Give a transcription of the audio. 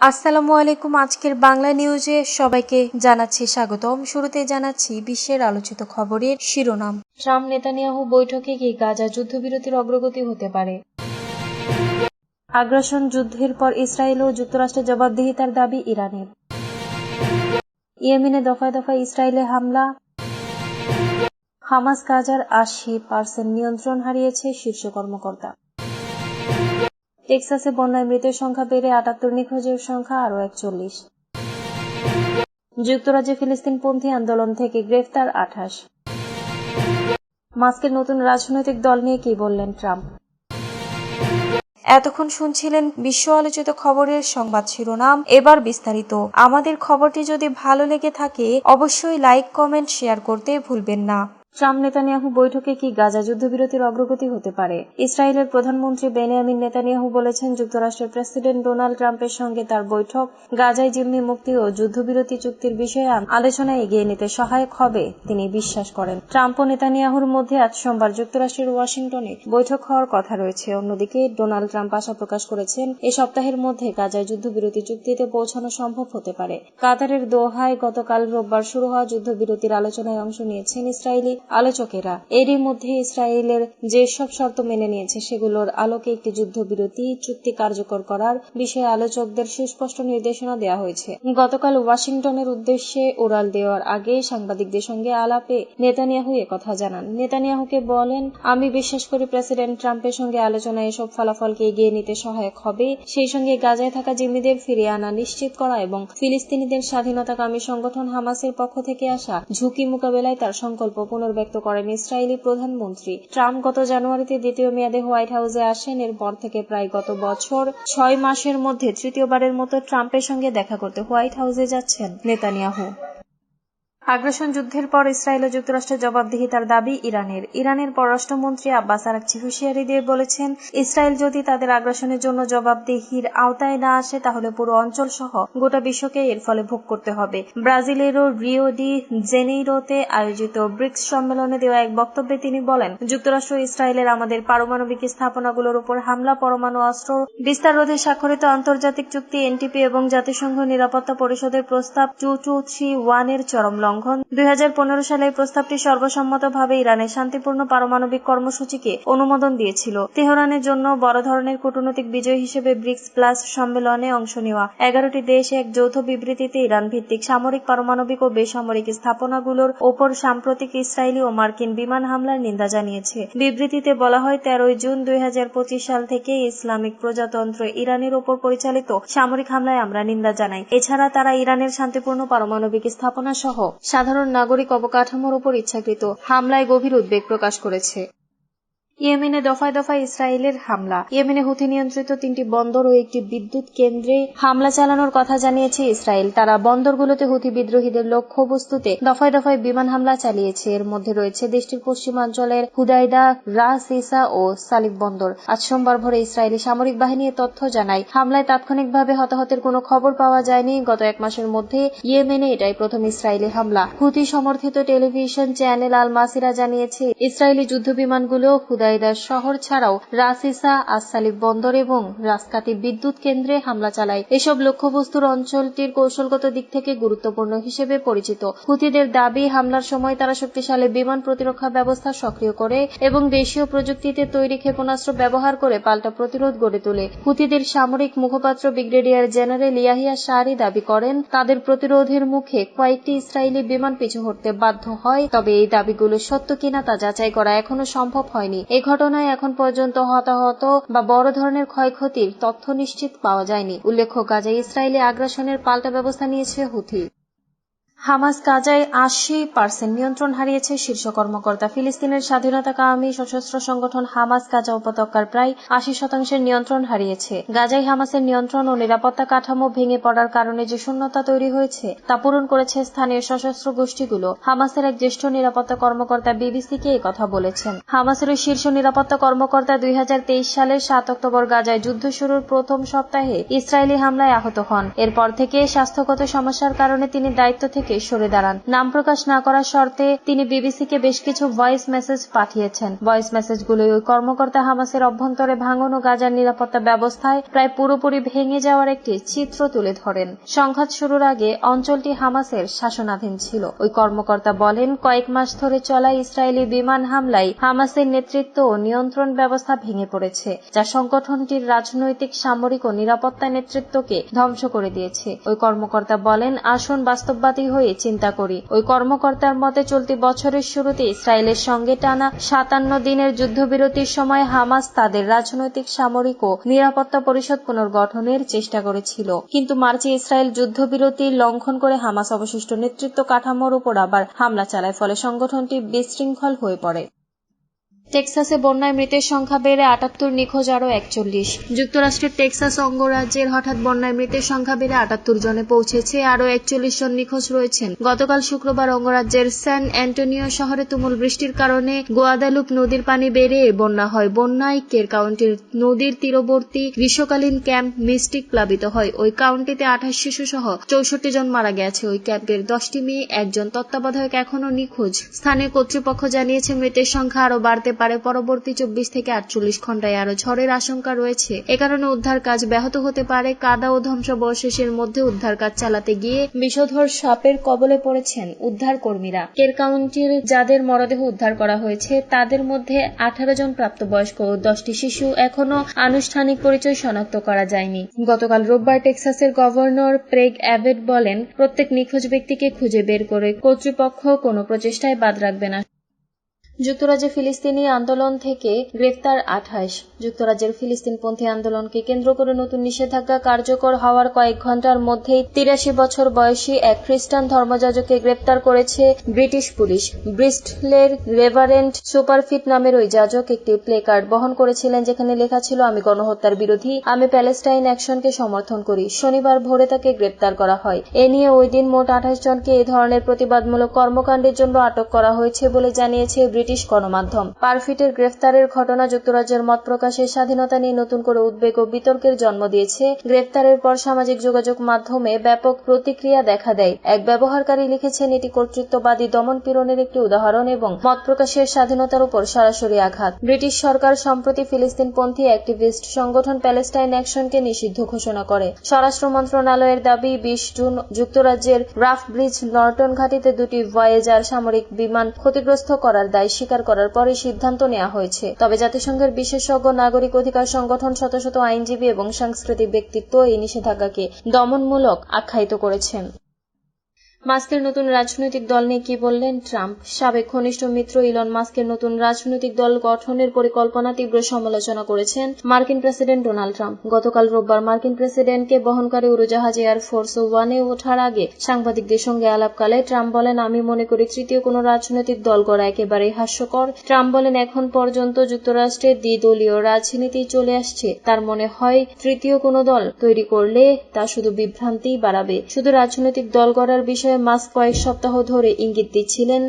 আসসালামু আলাইকুম। আজকের বাংলা নিউজে সবাইকে জানাচ্ছি স্বাগতম। শুরুতে জানাচ্ছি বিশ্বের আলোচিত খবরের শিরোনাম। ট্রাম্প নেতানিয়াহু বৈঠকে কি গাজা যুদ্ধবিরতির অগ্রগতি হতে পারে? আগ্রাসন যুদ্ধের পর ইসরায়েল ও যুক্তরাষ্ট্রের জবাবদিহিতার দাবি ইরানের। ইয়েমেনে দফায় দফায় ইসরায়েলে হামলা। হামাস গাজার আশি পার্সেন্ট নিয়ন্ত্রণ হারিয়েছে শীর্ষ কর্মকর্তা। টেক্সাসে বন্যায় মৃতের সংখ্যা বেড়ে আটাত্তর, নিখোঁজের সংখ্যা আরও একচল্লিশ। যুক্তরাজ্যে ফিলিস্তিনপন্থী আন্দোলন থেকে গ্রেফতার আঠাশ। মাস্কের নতুন রাজনৈতিক দল নিয়ে কি বললেন ট্রাম্প? এতক্ষণ শুনছিলেন বিশ্ব আলোচিত খবরের সংবাদ শিরোনাম। এবার বিস্তারিত। আমাদের খবরটি যদি ভালো লেগে থাকে, অবশ্যই লাইক, কমেন্ট, শেয়ার করতে ভুলবেন না। ট্রাম্প নেতানিয়াহু বৈঠকে কি গাজা যুদ্ধবিরতির অগ্রগতি হতে পারে? ইসরায়েলের প্রধানমন্ত্রী বেনিয়ামিন নেতানিয়াহু বলেছেন, যুক্তরাষ্ট্রের প্রেসিডেন্ট ডোনাল্ড ট্রাম্পের সঙ্গে তার বৈঠক গাজায় জিম্মি মুক্তি ও যুদ্ধবিরতি চুক্তির বিষয়ে আলোচনা এগিয়ে নিতে সহায়ক হবে, তিনি বিশ্বাস করেন। ট্রাম্প ও নেতানিয়াহুর মধ্যে আজ সোমবার যুক্তরাষ্ট্রের ওয়াশিংটনে বৈঠক হওয়ার কথা রয়েছে। অন্যদিকে, ডোনাল্ড ট্রাম্প আশা প্রকাশ করেছেন, এ সপ্তাহের মধ্যে গাজায় যুদ্ধবিরতি চুক্তিতে পৌঁছানো সম্ভব হতে পারে। কাতারের দোহায় গতকাল রোববার শুরু হওয়া যুদ্ধবিরতির আলোচনায় অংশ নিয়েছেন ইসরায়েলি আলোচকেরা। এরই মধ্যে ইসরায়েলের যেসব শর্ত মেনে নিয়েছে, সেগুলোর আলোকে একটি যুদ্ধবিরতি চুক্তি কার্যকর করার বিষয়ে আলোচকদের সুস্পষ্ট নির্দেশনা দেওয়া হয়েছে। গতকাল ওয়াশিংটনের উদ্দেশ্যে ওরাল দেওয়ার আগে সাংবাদিকদের সঙ্গে আলাপে নেতানিয়াহু কথা জানান। নেতানিয়াহুকে বলেন, আমি বিশ্বাস করি প্রেসিডেন্ট ট্রাম্পের সঙ্গে আলোচনায় এসব ফলাফলকে এগিয়ে নিতে সহায়ক হবে। সেই সঙ্গে গাজায় থাকা জিম্মিদের ফিরিয়ে আনা নিশ্চিত করা এবং ফিলিস্তিনিদের স্বাধীনতাকামী সংগঠন হামাসের পক্ষ থেকে আসা ঝুঁকি মোকাবেলায় তার সংকল্প পুনর্ব্যক্ত করেন ইসরায়েলি প্রধানমন্ত্রী। ট্রাম্প গত জানুয়ারিতে দ্বিতীয় মেয়াদে হোয়াইট হাউসে আসেন। এরপর থেকে প্রায় গত বছর ছয় মাসের মধ্যে তৃতীয়বারের মতো ট্রাম্পের সঙ্গে দেখা করতে হোয়াইট হাউসে যাচ্ছেন নেতানিয়াহু। আগ্রাসন যুদ্ধের পর ইসরায়েল ও যুক্তরাষ্ট্রের জবাবদিহিতার দাবি ইরানের। ইরানের পররাষ্ট্রমন্ত্রী আব্বাস আরাকচি হুঁশিয়ারি দিয়ে বলেছেন, ইসরায়েল যদি তাদের আগ্রাসনের জন্য জবাবদিহির আওতায় না আসে, তাহলে পুরো অঞ্চল সহ গোটা বিশ্বকে এর ফলে ভোগ করতে হবে। ব্রাজিলেরও রিও ডি জেনেইরোতে আয়োজিত ব্রিক্স সম্মেলনে দেওয়া এক বক্তব্যে তিনি বলেন, যুক্তরাষ্ট্র ইসরায়েলের আমাদের পারমাণবিক স্থাপনাগুলোর উপর হামলা, পরমাণু অস্ত্র, বিস্তার রোধে স্বাক্ষরিত আন্তর্জাতিক চুক্তি, এনটিপি এবং জাতিসংঘ নিরাপত্তা পরিষদের প্রস্তাব, টু টু থ্রি ওয়ানের চরম লঙ্ঘন। দুই হাজার পনেরো সালে এই প্রস্তাবটি সর্বসম্মতভাবে ইরানের শান্তিপূর্ণ পারমাণবিক কর্মসূচিকে অনুমোদন দিয়েছিল। তেহরানের জন্য বড় ধরনের কূটনৈতিক বিজয় হিসেবে ব্রিক্স প্লাস সম্মেলনে অংশ নেওয়া। এগারোটি দেশ এক যৌথ বিবৃতিতে ইরান ভিত্তিক সামরিক পারমাণবিক ও বেসামরিক স্থাপনাগুলোর ওপর সাম্প্রতিক ইসরায়েলি ও মার্কিন বিমান হামলার নিন্দা জানিয়েছে। বিবৃতিতে বলা হয়, তেরোই জুন দুই হাজার পঁচিশ সাল থেকে ইসলামিক প্রজাতন্ত্র ইরানের ওপর পরিচালিত সামরিক হামলায় আমরা নিন্দা জানাই। এছাড়া তারা ইরানের শান্তিপূর্ণ পারমাণবিক স্থাপনা সহ সাধারণ নাগরিক অবকাঠামোর উপর ইচ্ছাকৃত হামলায় গভীর উদ্বেগ প্রকাশ করেছে। ইয়েমেনে দফায় দফায় ইসরায়েলের হামলা। ইয়েমেনে হুথি নিয়ন্ত্রিত তিনটি বন্দর ও একটি বিদ্যুৎ কেন্দ্রে হামলা চালানোর কথা জানিয়েছে ইসরায়েল। তারা বন্দরগুলোতে হুথি বিদ্রোহীদের লক্ষ্যবস্তুতে দফায় দফায় বিমান হামলা চালিয়েছে। এর মধ্যে রয়েছে দেশটির পশ্চিমাঞ্চলের হুদাইদা রাস, ইসা ও সালিক বন্দর। আজ সোমবার ভোরে ইসরায়েলি সামরিক বাহিনী তথ্য জানায়। হামলায় তাৎক্ষণিকভাবে হতাহতের কোনো খবর পাওয়া যায়নি। গত এক মাসের মধ্যে ইয়েমেনে এটাই প্রথম ইসরায়েলি হামলা। হুথি সমর্থিত টেলিভিশন চ্যানেল আল মাসিরা জানিয়েছে, ইসরায়েলি যুদ্ধ বিমানগুলো হুদা হুদাইদার শহর ছাড়াও রাসিসা আসালিফ বন্দর এবং রাস্কাতি বিদ্যুৎ কেন্দ্রে হামলা চালায়। এসব লক্ষ্যবস্তুর অঞ্চলটির কৌশলগত দিক থেকে গুরুত্বপূর্ণ হিসেবে পরিচিত। হুতিদের দাবি, হামলার সময় তারা শক্তিশালী বিমান প্রতিরক্ষা ব্যবস্থা সক্রিয় করে এবং দেশীয় প্রযুক্তিতে তৈরি ক্ষেপণাস্ত্র ব্যবহার করে পাল্টা প্রতিরোধ গড়ে তোলে। হুতিদের সামরিক মুখপাত্র ব্রিগেডিয়ার জেনারেল ইয়াহিয়া শাহরি দাবি করেন, তাদের প্রতিরোধের মুখে কয়েকটি ইসরায়েলি বিমান পিছু হটতে বাধ্য হয়, তবে এই দাবিগুলো সত্য কিনা তা যাচাই করা এখনও সম্ভব হয়নি। এ ঘটনায় এখন পর্যন্ত হতাহত বা বড় ধরনের ক্ষয়ক্ষতির তথ্য নিশ্চিত পাওয়া যায়নি। উল্লেখ্য, গাজায় ইসরায়েলি আগ্রাসনের পাল্টা ব্যবস্থা নিয়েছে হুথি। হামাস গাজায় আশি পার্সেন্ট নিয়ন্ত্রণ হারিয়েছে শীর্ষ কর্মকর্তা। ফিলিস্তিনের স্বাধীনতাকামী সশস্ত্র সংগঠন হামাস গাজা উপত্যকার প্রায় আশি শতাংশের নিয়ন্ত্রণ হারিয়েছে। গাজায় হামাসের নিয়ন্ত্রণ ও নিরাপত্তা কাঠামো ভেঙে পড়ার কারণে যে শূন্যতা তৈরি হয়েছে, তা পূরণ করেছে স্থানীয় সশস্ত্র গোষ্ঠীগুলো। হামাসের এক জ্যেষ্ঠ নিরাপত্তা কর্মকর্তা বিবিসিকে কথা বলেছেন। হামাসের শীর্ষ নিরাপত্তা কর্মকর্তা দুই হাজার তেইশ সালের সাত অক্টোবর গাজায় যুদ্ধ শুরুর প্রথম সপ্তাহে ইসরায়েলি হামলায় আহত হন। এরপর থেকে স্বাস্থ্যগত সমস্যার কারণে তিনি দায়িত্ব থেকে থেকে সরে দাঁড়ান। নাম প্রকাশ না করার শর্তে তিনি বিবিসিকে বেশ কিছু ভয়েস মেসেজ পাঠিয়েছেন। ভয়েস মেসেজগুলো ওই কর্মকর্তা হামাসের অভ্যন্তরে ভাঙন ও গাজার নিরাপত্তা ব্যবস্থায় প্রায় পুরোপুরি ভেঙে যাওয়ার একটি চিত্র তুলে ধরেন। সংঘাত শুরুর আগে অঞ্চলটি হামাসের শাসনাধীন ছিল। ওই কর্মকর্তা বলেন, কয়েক মাস ধরে চলা ইসরায়েলি বিমান হামলায় হামাসের নেতৃত্ব ও নিয়ন্ত্রণ ব্যবস্থা ভেঙে পড়েছে, যা সংগঠনটির রাজনৈতিক, সামরিক ও নিরাপত্তা নেতৃত্বকে ধ্বংস করে দিয়েছে। ওই কর্মকর্তা বলেন, আসন বাস্তববাদী হয়ে চিন্তা করি। ওই কর্মকর্তার মতে চলতি বছরের শুরুতে ইসরায়েলের সঙ্গে টানা সাতান্ন দিনের যুদ্ধবিরতির সময় হামাস তাদের রাজনৈতিক, সামরিক ও নিরাপত্তা পরিষদ পুনর্গঠনের চেষ্টা করেছিল। কিন্তু মার্চে ইসরায়েল যুদ্ধবিরতি লঙ্ঘন করে হামাস অবশিষ্ট নেতৃত্ব কাঠামোর উপর আবার হামলা চালায়, ফলে সংগঠনটি বিশৃঙ্খল হয়ে পড়ে। টেক্সাসে বন্যায় মৃতের সংখ্যা বেড়ে আটাত্তর, নিখোঁজ আরও একচল্লিশ। যুক্তরাষ্ট্রের টেক্সাস অঙ্গরাজ্যের হঠাৎ বন্যায় মৃতের সংখ্যা বেড়ে আটাত্তর জনে পৌঁছেছে, আরও একচল্লিশ জন নিখোঁজ রয়েছেন। গতকাল শুক্রবার অঙ্গরাজ্যের স্যান অ্যান্টোনিও শহরে তুমুল বৃষ্টির কারণে গোয়াদালুপ নদীর পানি বেড়ে বন্যা হয়। বন্যায় কের কাউন্টির নদীর তীরবর্তী গ্রীষ্মকালীন ক্যাম্প মিস্টিক প্লাবিত হয়। ওই কাউন্টিতে আঠাশ শিশু সহ চৌষট্টি জন মারা গেছে। ওই ক্যাম্পের দশটি মেয়ে, একজন তত্ত্বাবধায়ক এখনও নিখোঁজ। স্থানীয় কর্তৃপক্ষ জানিয়েছে, মৃতের সংখ্যা আরও বাড়তে পারে পরবর্তী চব্বিশ থেকে আটচল্লিশ ঘন্টায় আরও ঝড়ের আশঙ্কা রয়েছে। এ কারণে উদ্ধার কাজ ব্যাহত হতে পারে। কাদা ও ধ্বংসাবশেষের মধ্যে উদ্ধার কাজ চালাতে গিয়ে বিষধর সাপের কবলে পড়েছেন উদ্ধার কর্মীরা কের কাউন্টির যাদের মরদেহ উদ্ধার করা হয়েছে, তাদের মধ্যে আঠারো জন প্রাপ্তবয়স্ক ও দশটি শিশু এখনও আনুষ্ঠানিক পরিচয় শনাক্ত করা যায়নি। গতকাল রোববার টেক্সাসের গভর্নর প্রেগ অ্যাভেট বলেন, প্রত্যেক নিখোঁজ ব্যক্তিকে খুঁজে বের করে কর্তৃপক্ষ কোনো প্রচেষ্টায় বাদ রাখবে না। যুক্তরাজ্যে ফিলিস্তিনি আন্দোলন থেকে গ্রেফতার আঠাশ। যুক্তরাজ্যের ফিলিস্তিনপন্থী আন্দোলনকে কেন্দ্র করে নতুন নিষেধাজ্ঞা কার্যকর হওয়ার কয়েক ঘণ্টার মধ্যেই তিরাশি বছর বয়সী এক খ্রিস্টান ধর্মযাজককে গ্রেপ্তার করেছে ব্রিটিশ পুলিশ। ব্রিস্টলের রেভারেন্ট সুপারফিট নামের ওই যাজক একটি প্লে কার্ড বহন করেছিলেন যেখানে লেখা ছিল, আমি গণহত্যার বিরোধী, আমি প্যালেস্টাইন অ্যাকশনকে সমর্থন করি। শনিবার ভোরে তাকে গ্রেপ্তার করা হয়। এ নিয়ে ওই দিন মোট আঠাশ জনকে এই ধরনের প্রতিবাদমূলক কর্মকাণ্ডের জন্য আটক করা হয়েছে বলে জানিয়েছে ব্রিটিশ গণমাধ্যম। পারফিটের গ্রেফতারের ঘটনা যুক্তরাজ্যের মত প্রকাশের স্বাধীনতা নিয়ে নতুন করে উদ্বেগ ও বিতর্কের জন্ম দিয়েছে। গ্রেফতারের পর সামাজিক যোগাযোগ মাধ্যমে ব্যাপক প্রতিক্রিয়া দেখা দেয়। এক ব্যবহারকারী লিখেছেন, এটি কর্তৃত্ববাদী দমন পীড়নের একটি উদাহরণ এবং মত প্রকাশের স্বাধীনতার উপর সরাসরি আঘাত। ব্রিটিশ সরকার সম্প্রতি ফিলিস্তিনপন্থী অ্যাক্টিভিস্ট সংগঠন প্যালেস্টাইন অ্যাকশনকে নিষিদ্ধ ঘোষণা করে। স্বরাষ্ট্র মন্ত্রণালয়ের দাবি, বিশ জুন যুক্তরাজ্যের রাফ ব্রিজ নর্টন ঘাটিতে দুটি ভয়েজার সামরিক বিমান ক্ষতিগ্রস্ত করার দায় স্বীকার করার পরে সিদ্ধান্ত নেওয়া হয়েছে। তবে জাতিসংঘের বিশেষজ্ঞ নাগরিক অধিকার সংগঠন শত শত আইনজীবী এবং সাংস্কৃতিক ব্যক্তিত্ব এই নিষেধাজ্ঞাকে দমনমূলক আখ্যায়িত করেছেন। মাস্কের নতুন রাজনৈতিক দল নিয়ে কি বললেন ট্রাম্প? সাবেক ঘনিষ্ঠ মিত্র ইলন মাস্কের নতুন রাজনৈতিক দল গঠনের পরিকল্পনা তীব্র সমালোচনা করেছেন মার্কিন প্রেসিডেন্ট ডোনাল্ড ট্রাম্প। গতকাল রোববার মার্কিন প্রেসিডেন্টকে বহনকারী উড়োজাহাজ এয়ার ফোর্স ওয়ানে ওঠার আগে সাংবাদিকদের সঙ্গে আলাপকালে ট্রাম্প বলেন, আমি মনে করি তৃতীয় কোনো রাজনৈতিক দল গড়া একেবারেই হাস্যকর। ট্রাম্প বলেন, এখন পর্যন্ত যুক্তরাষ্ট্রে দ্বিদলীয় রাজনীতি চলে আসছে। তার মনে হয় তৃতীয় কোনো দল তৈরি করলে তা শুধু বিভ্রান্তি বাড়াবে। শুধু রাজনৈতিক দল গড়ার বিষয়ে মাস্ক কয়েক সপ্তাহ ধরে ইঙ্গিত দিচ্ছিলেন